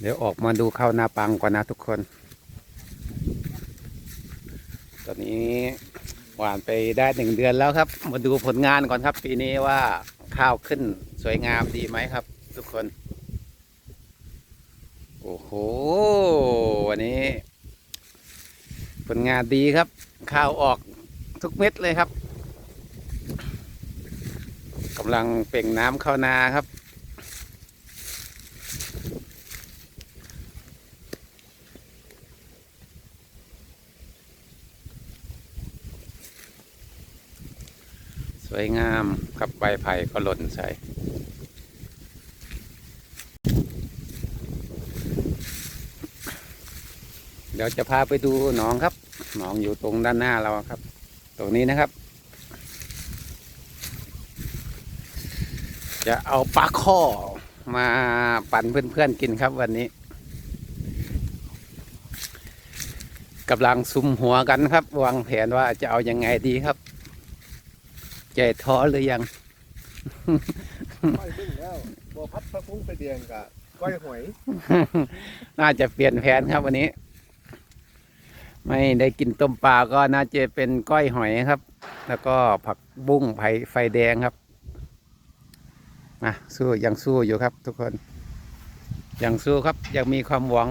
เดี๋ยวออกมาดูข้าวนาปังก่อนนะทุกคน ตอนนี้หวานไปได้หนึ่งเดือนแล้วครับ มาดูผลงานก่อนครับ ปีนี้ว่าข้าวขึ้นสวยงามดีไหมครับ ทุกคน โอ้โห วันนี้ ผลงานดีครับ ข้าวออกทุกเม็ดเลยครับกำลังเปล่งน้ำเข้านาครับ สวยงามกับใบไผ่ก็หล่นใส่เดี๋ยวจะพาไปดูหนองครับ หนองอยู่ตรงด้านหน้าเราครับ ตรงนี้นะครับ จะเอาปลาข้อมาปั่นเพื่อนๆกินครับวันนี้กำลังซุมหัวกันครับ วางแผนว่าจะเอายังไงดีครับ ใจท้อหรือยัง ก้อยบึ้งแล้วบัวพัดพระฟุ้งไปเดียงกับก้อยหอยน่าจะเปลี่ยนแผนครับวันนี้ ไม่ได้กินต้มปลาก็น่าจะเป็นก้อยหอยครับ แล้วก็ผักบุ้งไผ่ไฟแดงครับมาสู้ยังสู้อยู่ครับ ทุกคน ยังสู้ครับยังมีความหวัง